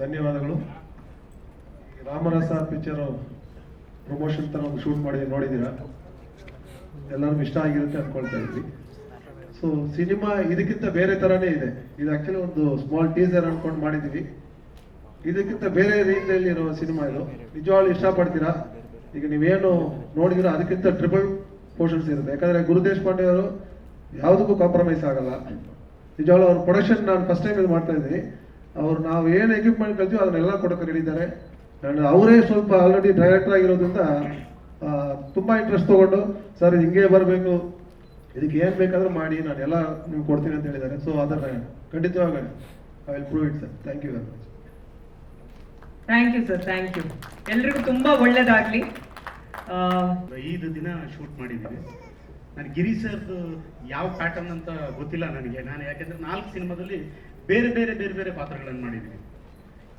ಧನ್ಯವಾದಗಳು. Ramarasa picture promotion ತರ ಒಂದು ಶೂಟ್ ಮಾಡಿ ನೋಡಿದ್ದೀರಾ? ಎಲ್ಲರಿಗೂ ಇಷ್ಟ ಆಗಿರುತ್ತೆ ಅನ್ಕೊಳ್ತಾ ಇದ್ವಿ. ಸೊ ಸಿನಿಮಾ ಇದಕ್ಕಿಂತ ಬೇರೆ ತರನೇ ಇದೆ. ಇದು ಆಕ್ಚುಲಿ ಒಂದು ಸ್ಮಾಲ್ ಟೀಸರ್ ಅನ್ಕೊಂಡು ಮಾಡಿದೀವಿ ಇದಕ್ಕಿಂತ ಬೇರೆ ರೀತಿಯಲ್ಲಿ ಇರೋ ಸಿನಿಮಾ ಇದು. ನಿಜವಾಗ್ಲೂ ಇಷ್ಟಪಡ್ತೀರಾ? ಈಗ ನೀವೇನು ನೋಡಿದಿರ ಅದಕ್ಕಿಂತ ಟ್ರಿಪಲ್ ಪೋರ್ಷನ್ಸ್ ಇರುತ್ತೆ. ಯಾಕಂದ್ರೆ ಗುರುದೇಶ್ ದೇಶಪಾಂಡೆ ಅವರು ಯಾವುದಕ್ಕೂ ಕಾಂಪ್ರಮೈಸ್ ಆಗಲ್ಲ. ನಿಜವಾಗ್ಲೂ ಅವ್ರ ಪ್ರೊಡಕ್ಷನ್ ನಾನು ಫಸ್ಟ್ ಟೈಮ್ ಇದು ಮಾಡ್ತಾ ಇದ್ದೀನಿ. ಅವ್ರು ನಾವು ಏನು ಎಕ್ವಿಪ್ಮೆಂಟ್ ಕಲ್ತೀವಿ ಅದನ್ನೆಲ್ಲ ಕೊಡೋಕೆ ಹೇಳಿದ್ದಾರೆ ನಾನು ಅವರೇ ಸ್ವಲ್ಪ ಆಲ್ರೆಡಿ ಡೈರೆಕ್ಟರ್ ಆಗಿರೋದ್ರಿಂದ ತುಂಬ ತುಂಬಾ ಇಂಟ್ರೆಸ್ಟ್ ತೊಗೊಂಡು ಸರ್ ಹಿಂಗೆ ಬರಬೇಕು. ಇದಕ್ಕೆ ಏನು ಬೇಕಾದರೂ ಮಾಡಿ ನಾನು ಎಲ್ಲ ನಿಮ್ಗೆ ಕೊಡ್ತೀನಿ ಅಂತ ಹೇಳಿದ್ದಾರೆ. ಸೊ ಅದರ ಖಂಡಿತವಾಗ I will prove it sir thank you very much thank you sir thank you ಎಲ್ರಿಗೂ ತುಂಬಾ ಒಳ್ಳೇದಾಗ್ಲಿ. ಆ, ಐದು ದಿನ ಶೂಟ್ ಮಾಡಿದ್ದೀನಿ ನಾನು ಗಿರಿ ಸರ್ದು ಯಾವ ಪ್ಯಾಟರ್ನ್ ಅಂತ ಗೊತ್ತಿಲ್ಲ ನನಗೆ. ನಾನು ಯಾಕೆಂದ್ರೆ ನಾಲ್ಕು ಸಿನಿಮಾದಲ್ಲಿ ಬೇರೆ ಬೇರೆ ಬೇರೆ ಬೇರೆ ಪಾತ್ರಗಳನ್ನು ಮಾಡಿದ್ವಿ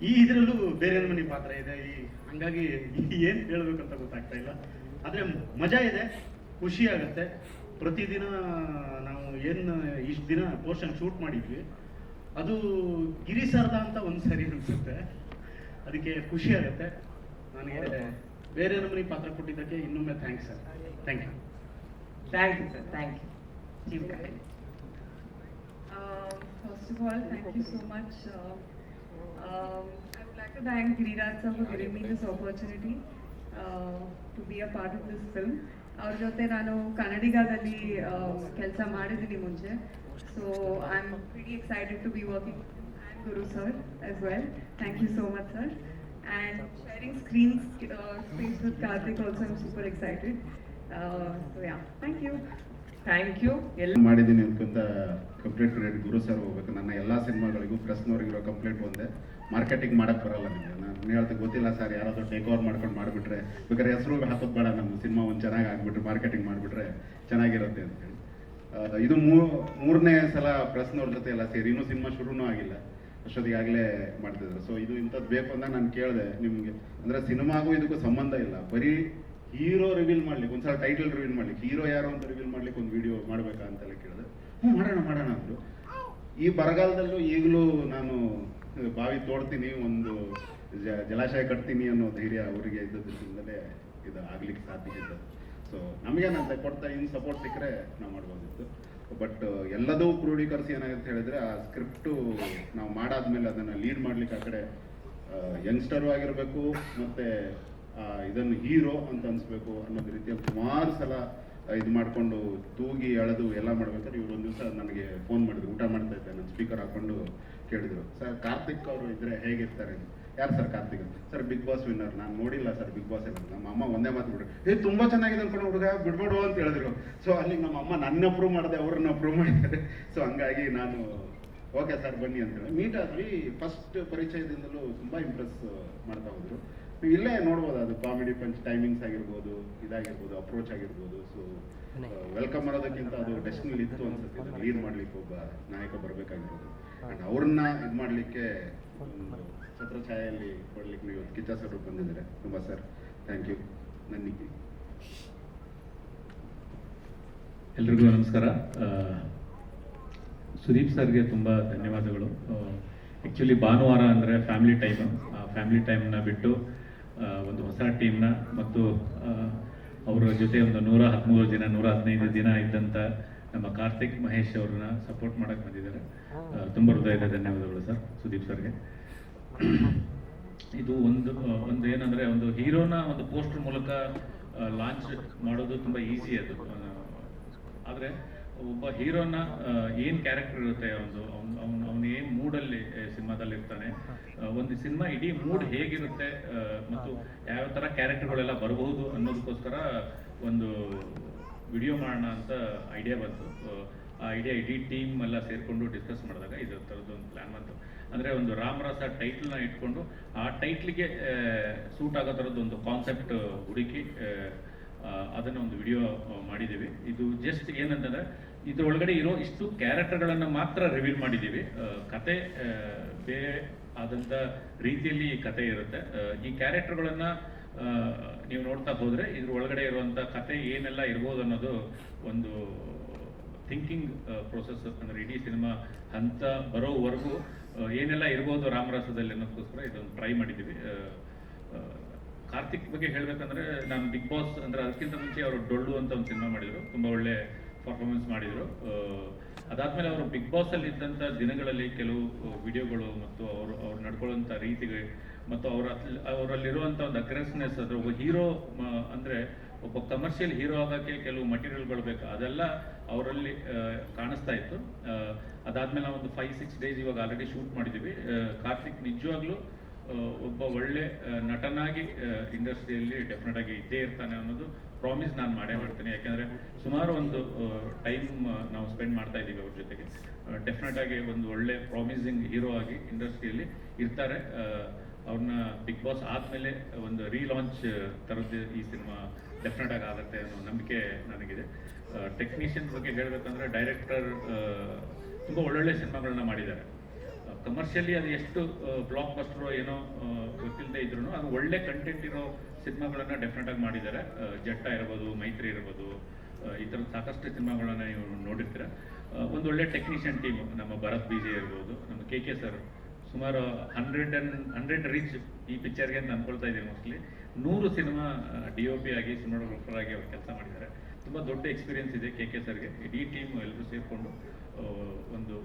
ಈ ಇದರಲ್ಲೂ ಬೇರೆ ಮನೆ ಪಾತ್ರ ಇದೆ. ಈ ಹಂಗಾಗಿ ಏನು ಹೇಳ್ಬೇಕಂತ ಗೊತ್ತಾಗ್ತಾ ಇಲ್ಲ. ಆದರೆ ಮಜಾ ಇದೆ ಖುಷಿ ಆಗುತ್ತೆ. ಪ್ರತಿದಿನ ನಾವು ಏನು ಇಷ್ಟು ದಿನ ಪೋರ್ಷನ್ ಶೂಟ್ ಮಾಡಿದ್ವಿ. ಅದು ಗಿರಿ ಸರ್ದ ಅಂತ ಒಂದು ಸರಿ ಅನಿಸುತ್ತೆ. ಅದಕ್ಕೆ ಖುಷಿ ಆಗುತ್ತೆ. ನನಗೆ ಬೇರೆ ನಮ್ಮನೆ ಪಾತ್ರ ಕೊಟ್ಟಿದ್ದಕ್ಕೆ ಇನ್ನೊಮ್ಮೆ thanks sir. Thank you thank you sir thank you First of all, thank you so much. Uh, um, I would like to thank Giriraj sir for giving me this opportunity uh, to be a part of this film. ಅವ್ರ ಜೊತೆ ನಾನು ಕನ್ನಡಿಗದಲ್ಲಿ ಕೆಲಸ ಮಾಡಿದ್ದೀನಿ ಮುಂಚೆ. So I am very excited to be working and Guru sir as well thank you so much sir and sharing screen space with Karthik also I'm super excited so yeah thank you thank you ಎಲ್ಲ ಮಾಡಿದ್ದೀನಿ ಅನ್ಕೊಂತ complete credit Guru sir ಹೋಗ್ಬೇಕು. ನನ್ನ ಎಲ್ಲ ಸಿನಿಮಾಗಳಿಗೂ ಪ್ರೆಸ್ನವ್ರಿಗಿರೋ complaint ಒಂದೇ. Marketing ಮಾಡೋಕ್ಕೆ ಬರಲ್ಲ ನಿಮಗೆ. ನಾನು ಹೇಳ್ತಾ ಗೊತ್ತಿಲ್ಲ ಸರ್ ಯಾರಾದರೂ ಟೇಕ್ ಓವರ್ ಮಾಡ್ಕೊಂಡು ಮಾಡಿಬಿಟ್ರೆ. ಬೇಕಾದ್ರೆ ಹೆಸರು ಹಾಕೋದು ಬೇಡ ನಮ್ಮ ಸಿನಿಮಾ ಒಂದು ಚೆನ್ನಾಗಿ ಆಗಿಬಿಟ್ರೆ ಮಾರ್ಕೆಟಿಂಗ್ ಮಾಡಿಬಿಟ್ರೆ ಚೆನ್ನಾಗಿರುತ್ತೆ ಅಂತೇಳಿ ಇದು ಮೂರನೇ ಸಲ ಪ್ರೆಸ್ನವ್ರ ಜೊತೆ ಎಲ್ಲ ಸೇರಿ. ಇನ್ನೂ ಸಿನಿಮಾ ಶುರುನೂ ಆಗಿಲ್ಲ. ಅಷ್ಟೊತ್ತಿಗೆ ಆಗಲೇ ಮಾಡ್ತಿದ್ರು ಸೊ ಇದು ಇಂಥದ್ದು ಬೇಕು ಅಂತ ನಾನು ಕೇಳಿದೆ ನಿಮಗೆ. ಅಂದರೆ ಸಿನಿಮಾಗೂ ಇದಕ್ಕೂ ಸಂಬಂಧ ಇಲ್ಲ. ಬರೀ ಹೀರೋ ರಿವೀಲ್ ಮಾಡ್ಲಿಕ್ಕೆ, ಒಂದ್ಸಲ ಟೈಟಲ್ ರಿವೀಲ್ ಮಾಡ್ಲಿಕ್ಕೆ, ಹೀರೋ ಯಾರು ಅಂತ ರಿವೀಲ್ ಮಾಡ್ಲಿಕ್ಕೆ ಒಂದು ವಿಡಿಯೋ ಮಾಡಬೇಕಾ ಅಂತೆಲ್ಲ ಕೇಳಿದೆ. ಹ್ಞೂ, ಮಾಡೋಣ ಮಾಡೋಣ ಅಂದರು. ಈ ಬರಗಾಲದಲ್ಲೂ ಈಗಲೂ ನಾನು ಬಾವಿ ತೋಡ್ತೀನಿ, ಒಂದು ಜ- ಜಲಾಶಯ ಕಟ್ತೀನಿ ಅನ್ನೋ ಧೈರ್ಯ ಅವರಿಗೆ ಇದ್ದದ್ರಿಂದಲೇ ಇದು ಆಗ್ಲಿಕ್ಕೆ ಸಾಧ್ಯ ಇದ್ದದ್ದು ಸೊ ನಮಗೇನಂತ ಕೊಡ್ತಾ ಇನ್ನು ಸಪೋರ್ಟ್ ಸಿಕ್ಕರೆ ನಾವು ಮಾಡ್ಬೋದಿತ್ತು. ಬಟ್ ಎಲ್ಲದೂ ಕ್ರೋಢೀಕರಿಸಿ ಏನಾಗುತ್ತೆ ಹೇಳಿದ್ರೆ, ಆ ಸ್ಕ್ರಿಪ್ಟು ನಾವು ಮಾಡಾದ್ಮೇಲೆ ಅದನ್ನ ಲೀಡ್ ಮಾಡ್ಲಿಕ್ಕೆ ಆ ಕಡೆ ಯಂಗ್ಸ್ಟರು ಆಗಿರಬೇಕು, ಮತ್ತೆ ಇದನ್ನು ಹೀರೋ ಅಂತ ಅನಿಸ್ಬೇಕು ಅನ್ನೋದು ರೀತಿಯಲ್ಲಿ ಸುಮಾರು ಸಲ ಇದು ಮಾಡಿಕೊಂಡು ತೂಗಿ ಎಳೆದು ಎಲ್ಲ ಮಾಡ್ಬೇಕಾದ್ರೆ ಇವರು ಒಂದು ದಿವಸ ನನಗೆ ಫೋನ್ ಮಾಡಿದ್ರು. ಊಟ ಮಾಡ್ತಾ ಇದ್ದೆ ನಾನು ಸ್ಪೀಕರ್ ಹಾಕೊಂಡು ಕೇಳಿದ್ರು. ಸರ್, ಕಾರ್ತಿಕ್ ಅವರು ಇದ್ರೆ ಹೇಗಿರ್ತಾರೆ ಯಾರು sir Karthik sir, Bigg Boss winner ನಾನು ನೋಡಿಲ್ಲ ಸರ್ ಬಿಗ್ ಬಾಸ್ ಎಲ್ಲ. ನಮ್ಮ ಅಮ್ಮ ಒಂದೇ ಮಾತು ಬಿಡ್ರಿ ಏ, ತುಂಬಾ ಚೆನ್ನಾಗಿದೆ ಅನ್ಕೊಂಡು ಹುಡುಗ, ಬಿಡ್ಬೇಡು ಅಂತ ಹೇಳಿದ್ರು. ಸೊ ಅಲ್ಲಿ ನಮ್ಮ ಅಮ್ಮ ನನ್ನ ಅಪ್ರೂವ್ ಮಾಡಿದೆ, ಅವ್ರನ್ನ ಅಪ್ರೂವ್ ಮಾಡಿದ್ದಾರೆ ಸೊ ಹಂಗಾಗಿ ನಾನು, ಓಕೆ ಸರ್ ಬನ್ನಿ ಅಂತ ಹೇಳಿ. ಮೀಟ್ ಆದ್ವಿ. ಫಸ್ಟ್ ಪರಿಚಯದಿಂದಲೂ ತುಂಬಾ ಇಂಪ್ರೆಸ್ ಮಾಡ್ತಾ ಹೋದ್ರು. ನೀವು ಇಲ್ಲೇ ನೋಡ್ಬೋದು ಅದು ಕಾಮಿಡಿ ಪಂಚ್ ಟೈಮಿಂಗ್ಸ್ ಆಗಿರ್ಬೋದು ಇದಾಗಿರ್ಬೋದು ಅಪ್ರೋಚ್ ಆಗಿರ್ಬೋದು. ಸೊ ವೆಲ್ಕಮ್ ಮಾಡೋದಕ್ಕಿಂತ ಅದು ಡೆಸ್ಟಿನಲ್ಲಿ ಇತ್ತು ಅನ್ಸುತ್ತೆ. ಲೀಡ್ ಮಾಡ್ಲಿಕ್ಕೆ ಒಬ್ಬ ನಾಯಕ ಬರಬೇಕಾಗಿರೋದು ಅಂಡ್ ಅವ್ರನ್ನ ಇದು ಮಾಡ್ಲಿಕ್ಕೆ ಛತ್ರ ಛಾಯೆಯಲ್ಲಿ ಕೊಡ್ಲಿಕ್ಕೆ ನೀವು ಕಿಚ್ಚ ಸರ್ ಬಂದಿದ್ದಾರೆ. ತುಂಬಾ ಸರ್ ಥ್ಯಾಂಕ್ ಯು ನನ್ನಿಗೆ ಎಲ್ರಿಗೂ ನಮಸ್ಕಾರ. ಸುದೀಪ್ ಸರ್ಗೆ ತುಂಬ ಧನ್ಯವಾದಗಳು. ಆ್ಯಕ್ಚುಲಿ ಭಾನುವಾರ ಅಂದರೆ ಫ್ಯಾಮಿಲಿ ಟೈಮ್ ಆ ಫ್ಯಾಮಿಲಿ ಟೈಮ್ನ ಬಿಟ್ಟು ಒಂದು ಹೊಸ ಟೀಮ್ನ ಮತ್ತು ಅವರ ಜೊತೆ ಒಂದು ನೂರ ಹದಿಮೂರು ದಿನ ನೂರ ಹದಿನೈದು ದಿನ ಇದ್ದಂಥ ನಮ್ಮ ಕಾರ್ತಿಕ್ ಮಹೇಶ್ ಅವ್ರನ್ನ ಸಪೋರ್ಟ್ ಮಾಡಕ್ಕೆ ಬಂದಿದ್ದಾರೆ. ತುಂಬಾ ಹೃದಯದ ಧನ್ಯವಾದಗಳು ಸರ್, ಸುದೀಪ್ ಸರ್ಗೆ. ಇದು ಒಂದು ಒಂದು ಏನಂದ್ರೆ ಒಂದು ಹೀರೋನ ಒಂದು ಪೋಸ್ಟರ್ ಮೂಲಕ ಲಾಂಚ್ ಮಾಡೋದು ತುಂಬಾ ಈಸಿ ಅದು. ಆದ್ರೆ ಒಬ್ಬ ಹೀರೋನ ಏನ್ ಕ್ಯಾರೆಕ್ಟರ್ ಇರುತ್ತೆ ಒಂದು ಅವ್ನು ಅವ್ನು ಅವ್ನು ಏನ್ ಮೂಡಲ್ಲಿ ಸಿನಿಮಾದಲ್ಲಿ ಇರ್ತಾನೆ ಒಂದು ಸಿನಿಮಾ ಇಡೀ ಮೂಡ್ ಹೇಗಿರುತ್ತೆ ಮತ್ತು ಯಾವ ತರ ಕ್ಯಾರೆಕ್ಟರ್ಗಳೆಲ್ಲ ಬರಬಹುದು ಅನ್ನೋದಕ್ಕೋಸ್ಕರ ಒಂದು ವಿಡಿಯೋ ಮಾಡೋಣ ಅಂತ ಐಡಿಯಾ ಬಂತು. ಆ ಐಡಿಯಾ ಇಡೀ ಟೀಮ್ ಎಲ್ಲ ಸೇರ್ಕೊಂಡು ಡಿಸ್ಕಸ್ ಮಾಡಿದಾಗ ಇದ್ರ ಥರದ್ದು ಒಂದು ಪ್ಲಾನ್ ಬಂತು. ಅಂದ್ರೆ ಒಂದು ರಾಮರಸ ಟೈಟ್ಲ್ನ ಇಟ್ಕೊಂಡು ಆ ಟೈಟ್ಲಿಗೆ ಸೂಟ್ ಆಗೋ ಥರದ್ದು ಒಂದು ಕಾನ್ಸೆಪ್ಟ್ ಹುಡುಕಿ ಅದನ್ನ ಒಂದು ವಿಡಿಯೋ ಮಾಡಿದ್ದೀವಿ. ಇದು ಜಸ್ಟ್ ಏನಂತಂದ್ರೆ ಇದ್ರೊಳಗಡೆ ಇರೋ ಇಷ್ಟು ಕ್ಯಾರೆಕ್ಟರ್ಗಳನ್ನು ಮಾತ್ರ ರಿವೀಲ್ ಮಾಡಿದ್ದೀವಿ. ಕತೆ ಬೇರೆ ಆದಂಥ ರೀತಿಯಲ್ಲಿ ಈ ಕತೆ ಇರುತ್ತೆ. ಈ ಕ್ಯಾರೆಕ್ಟರ್ಗಳನ್ನು ನೀವು ನೋಡ್ತಾ ಹೋದರೆ ಇದ್ರ ಒಳಗಡೆ ಇರುವಂಥ ಕತೆ ಏನೆಲ್ಲ ಇರ್ಬೋದು ಅನ್ನೋದು ಒಂದು ಥಿಂಕಿಂಗ್ ಪ್ರೊಸೆಸ್ ಅಂದರೆ ಇಡೀ ಸಿನಿಮಾ ಹಂತ ಬರೋವರೆಗೂ ಏನೆಲ್ಲ ಇರ್ಬೋದು ರಾಮರಸದಲ್ಲಿ ಅನ್ನೋದಕ್ಕೋಸ್ಕರ ಇದೊಂದು ಟ್ರೈ ಮಾಡಿದ್ದೀವಿ. ಕಾರ್ತಿಕ್ ಬಗ್ಗೆ ಹೇಳಬೇಕಂದ್ರೆ, ನಾನು ಬಿಗ್ ಬಾಸ್ ಅಂದರೆ ಅದಕ್ಕಿಂತ ಮುಂಚೆ ಅವರು ಡೊಳ್ಳು ಅಂತ ಒಂದು ಸಿನಿಮಾ ಮಾಡಿದರು. ತುಂಬ ಒಳ್ಳೆ ಪರ್ಫಾರ್ಮೆನ್ಸ್ ಮಾಡಿದ್ರು. ಅದಾದಮೇಲೆ ಅವರು ಬಿಗ್ ಬಾಸ್ ಅಲ್ಲಿ ಇದ್ದಂತ ದಿನಗಳಲ್ಲಿ ಕೆಲವು ವಿಡಿಯೋಗಳು ಮತ್ತು ಅವರು, ಅವ್ರು ನಡ್ಕೊಳ್ಳೋಂಥ ರೀತಿಗೆ ಮತ್ತು ಅವರ ಅವರಲ್ಲಿರುವಂಥ ಒಂದು ಅಗ್ರೆಸ್ನೆಸ್ ಅದರ ಒಬ್ಬ ಹೀರೋ ಅಂದ್ರೆ ಒಬ್ಬ ಕಮರ್ಷಿಯಲ್ ಹೀರೋ ಆಗೋಕ್ಕೆ ಕೆಲವು ಮಟೀರಿಯಲ್ಗಳು ಬೇಕು. ಅದೆಲ್ಲ ಅವರಲ್ಲಿ ಕಾಣಿಸ್ತಾ ಇತ್ತು. ಅದಾದಮೇಲೆ ಒಂದು ಫೈವ್ ಸಿಕ್ಸ್ ಡೇಸ್ ಇವಾಗ ಆಲ್ರೆಡಿ ಶೂಟ್ ಮಾಡಿದ್ದೀವಿ. ಕಾರ್ತಿಕ್ ನಿಜವಾಗ್ಲೂ ಒಬ್ಬ ಒಳ್ಳೆ ನಟನಾಗಿ ಇಂಡಸ್ಟ್ರಿಯಲ್ಲಿ ಡೆಫಿನೆಟ್ ಆಗಿ ಇದ್ದೇ ಇರ್ತಾನೆ ಅನ್ನೋದು ಪ್ರಾಮಿಸ್ ನಾನು ಮಾಡೇ ಮಾಡ್ತೀನಿ. ಯಾಕೆಂದರೆ ಸುಮಾರು ಒಂದು ಟೈಮ್ ನಾವು ಸ್ಪೆಂಡ್ ಮಾಡ್ತಾ ಇದ್ದೀವಿ ಅವ್ರ ಜೊತೆಗೆ. ಡೆಫಿನೆಟ್ ಆಗಿ ಒಂದು ಒಳ್ಳೆ ಪ್ರಾಮಿಸಿಂಗ್ ಹೀರೋ ಆಗಿ ಇಂಡಸ್ಟ್ರಿಯಲ್ಲಿ ಇರ್ತಾರೆ. ಅವ್ರನ್ನ ಬಿಗ್ ಬಾಸ್ ಆದಮೇಲೆ ಒಂದು ರೀಲಾಂಚ್ ತರದ್ದು ಈ ಸಿನಿಮಾ ಡೆಫಿನೆಟ್ ಆಗಿ ಆಗುತ್ತೆ ಅನ್ನೋ ನಂಬಿಕೆ ನನಗಿದೆ. ಟೆಕ್ನಿಷಿಯನ್ ಬಗ್ಗೆ ಹೇಳಬೇಕಂದ್ರೆ ಡೈರೆಕ್ಟರ್ ತುಂಬ ಒಳ್ಳೊಳ್ಳೆ ಸಿನಿಮಾಗಳನ್ನ ಮಾಡಿದ್ದಾರೆ. ಕಮರ್ಷಿಯಲಿ ಅದು ಎಷ್ಟು ಬ್ಲಾಕ್ ಬಸ್ಟರ್ ಏನೋ ಗೊತ್ತಿಲ್ಲದೆ ಇದ್ರು ಅದು ಒಳ್ಳೆ ಕಂಟೆಂಟ್ ಇರೋ ಸಿನಿಮಾಗಳನ್ನ ಡೆಫಿನೆಟ್ ಆಗಿ ಮಾಡಿದ್ದಾರೆ. ಜಟ್ಟ ಇರ್ಬೋದು, ಮೈತ್ರಿ ಇರ್ಬೋದು ಈ ಥರದ ಸಾಕಷ್ಟು ಸಿನಿಮಾಗಳನ್ನ ನೀವು ನೋಡಿರ್ತೀರ. ಒಂದು ಒಳ್ಳೆ ಟೆಕ್ನಿಷಿಯನ್ ಟೀಮ್ ನಮ್ಮ ಭರತ್ ಬಿ ಜೆ ಇರ್ಬೋದು, ನಮ್ಮ ಕೆ ಕೆ ಸರ್ ಸುಮಾರು ಹಂಡ್ರೆಡ್ ಅಂಡ್ ಹಂಡ್ರೆಡ್ ರೀಚ್ ಈ ಪಿಕ್ಚರ್ಗೆ ಅಂತ ಅಂದ್ಕೊಳ್ತಾ ಇದ್ದೀನಿ ಮೋಸ್ಟ್ಲಿ ನೂರು ಸಿನಿಮಾ ಡಿ ಒ ಪಿ ಆಗಿ ಸಿನಿಮಾಟೋಗ್ರಫರ್ ಆಗಿ ಅವ್ರು ಕೆಲಸ ಮಾಡಿದ್ದಾರೆ. ತುಂಬ ದೊಡ್ಡ ಎಕ್ಸ್ಪೀರಿಯನ್ಸ್ ಇದೆ ಕೆ ಕೆ ಸರ್ಗೆ ಇಡೀ ಟೀಮ್ ಎಲ್ಲರೂ ಸೇರಿಕೊಂಡು ಒಂದು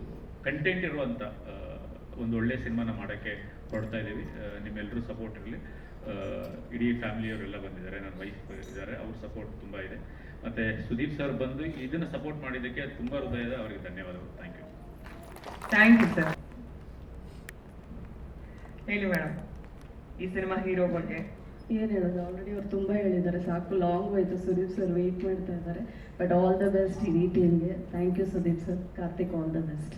ಕಂಟೆಂಟ್ ಇರುವಂಥ ಒಂದು ಒಳ್ಳೆ ಸಿನಿಮಾನ ಮಾಡೋಕ್ಕೆ ಹೊರಡ್ತಾ ಇದ್ದೀವಿ. ನಿಮ್ಮೆಲ್ಲರೂ ಸಪೋರ್ಟ್ ಇರಲಿ. ಇಡೀ ಫ್ಯಾಮಿಲಿಯವರೆಲ್ಲ ಬಂದಿದ್ದಾರೆ. ನನ್ನ ವೈಫ್ ಇದ್ದಾರೆ. ಅವ್ರ ಸಪೋರ್ಟ್ ತುಂಬ ಇದೆ. ಮತ್ತೆ ಸುದೀಪ್ ಸರ್ ಬಂದು ಇದನ್ನ ಸಪೋರ್ಟ್ ಮಾಡಿದ್ದಕ್ಕೆ ತುಂಬ ಹೃದಯದ ಅವರಿಗೆ ಧನ್ಯವಾದಗಳು. Thank you thank you sir ಹೇಳಿ ಮೇಡಮ್ ಈ ಸಿನಿಮಾ ಹೀರೋ ಬಗ್ಗೆ. ಏನು ಹೇಳೋದು? ಆಲ್ರೆಡಿ ಅವ್ರು ತುಂಬ ಹೇಳಿದ್ದಾರೆ. ಸಾಕು ಲಾಂಗ್ ಆಯಿತು ಸುದೀಪ್ ಸರ್ ವೆಯ್ಟ್ ಮಾಡ್ತಾ ಇದ್ದಾರೆ. ಬಟ್ ಆಲ್ ದ ಬೆಸ್ಟ್ ಇಡೀ ಟೀಮ್ಗೆ thank you Sudeep sir Karthik all the best